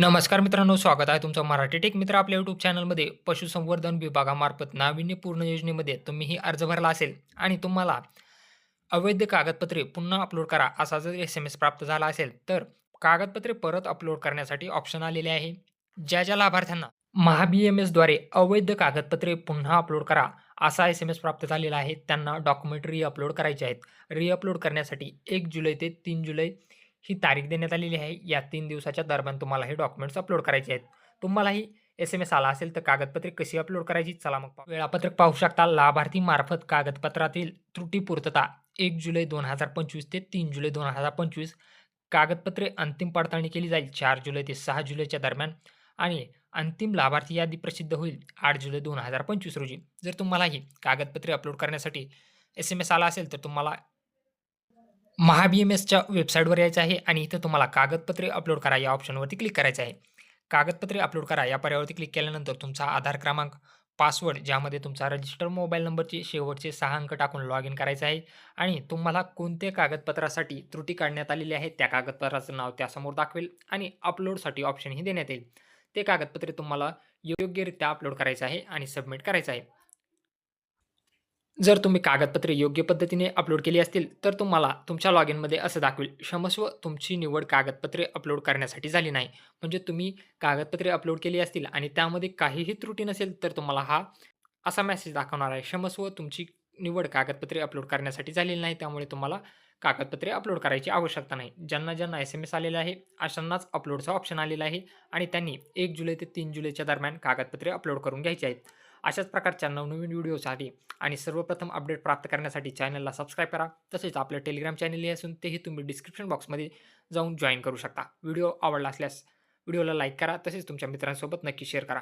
नमस्कार मित्रांनो, स्वागत आहे तुमचं मराठी टेक मित्र आपल्या यूट्यूब चॅनलमध्ये. पशुसंवर्धन विभागामार्फत नाविन्यपूर्ण योजनेमध्ये तुम्हीही अर्ज भरला असेल आणि तुम्हाला अवैध कागदपत्रे पुन्हा अपलोड करा, असा जर एस-एम-एस प्राप्त झाला असेल, तर कागदपत्रे परत अपलोड करण्यासाठी ऑप्शन आलेले आहे. ज्या ज्या लाभार्थ्यांना महाबी एम एसद्वारे अवैध कागदपत्रे पुन्हा अपलोड करा, असा एस-एम-एस प्राप्त झालेला आहे, त्यांना डॉक्युमेंट री-अपलोड करायचे आहेत. रीअपलोड करण्यासाठी एक जुलै ते तीन जुलै ही तारीख देण्यात आलेली आहे. या तीन दिवसाच्या दरम्यान तुम्हाला हे डॉक्युमेंट्स अपलोड करायचे आहेत. तुम्हालाही एस-एम-एस आला असेल, तर कागदपत्रे कशी अपलोड करायची? चला मग वेळापत्रक पाहू शकता. लाभार्थी मार्फत कागदपत्रातील त्रुटी पूर्तता एक जुलै 2025 ते तीन जुलै 2025 कागदपत्रे अंतिम पडताळणी केली जाईल चार जुलै ते सहा जुलैच्या दरम्यान आणि अंतिम लाभार्थी यादी प्रसिद्ध होईल आठ जुलै 2025 रोजी. जर तुम्हालाही कागदपत्रे अपलोड करण्यासाठी एस-एम-एस आला असेल, तर तुम्हाला महा-बी-एम-एसच्या वेबसाईटवर यायचं आहे आणि इथं तुम्हाला कागदपत्रे अपलोड करा या ऑप्शनवरती क्लिक करायचं आहे. कागदपत्रे अपलोड करा या पर्यायावरती क्लिक केल्यानंतर तुमचा आधार क्रमांक, पासवर्ड ज्यामध्ये तुमचा रजिस्टर मोबाईल नंबरचे शेवटचे सहा अंक टाकून लॉग इन करायचं आहे आणि तुम्हाला कोणत्या कागदपत्रासाठी त्रुटी काढण्यात आलेली आहे, त्या कागदपत्राचं नाव त्यासमोर दाखवेल आणि अपलोडसाठी ऑप्शनही देण्यात येईल. ते कागदपत्रे तुम्हाला योग्यरित्या अपलोड करायचं आहे आणि सबमिट करायचं आहे. जर तुम्ही कागदपत्रे योग्य पद्धतीने अपलोड केली असतील, तर तुम्हाला तुमच्या लॉग इनमध्ये असं दाखवेल, क्षमस्व तुमची निवड कागदपत्रे अपलोड करण्यासाठी झाली नाही. म्हणजे तुम्ही कागदपत्रे अपलोड केली असतील आणि त्यामध्ये काहीही त्रुटी नसेल, तर तुम्हाला हा असा मेसेज दाखवणार आहे, क्षमस्व तुमची निवड कागदपत्रे अपलोड करण्यासाठी झालेली नाही, त्यामुळे तुम्हाला कागदपत्रे अपलोड करायची आवश्यकता नाही. ज्यांना ज्यांना एस-एम-एस आलेला आहे, अशांनाच अपलोडचा ऑप्शन आलेला आहे आणि त्यांनी एक जुलै ते तीन जुलैच्या दरम्यान कागदपत्रे अपलोड करून घ्यायची आहेत. अशाच प्रकारच्या नवनवीन व्हिडिओसाठी आणि सर्वप्रथम अपडेट प्राप्त करण्यासाठी चॅनलला सबस्क्राईब करा. तसेच आपलं टेलिग्राम चॅनलही असून तेही तुम्ही डिस्क्रिप्शन बॉक्समध्ये जाऊन जॉईन करू शकता. व्हिडिओ आवडला असल्यास व्हिडिओला लाईक करा, तसेच तुमच्या मित्रांसोबत नक्की शेअर करा.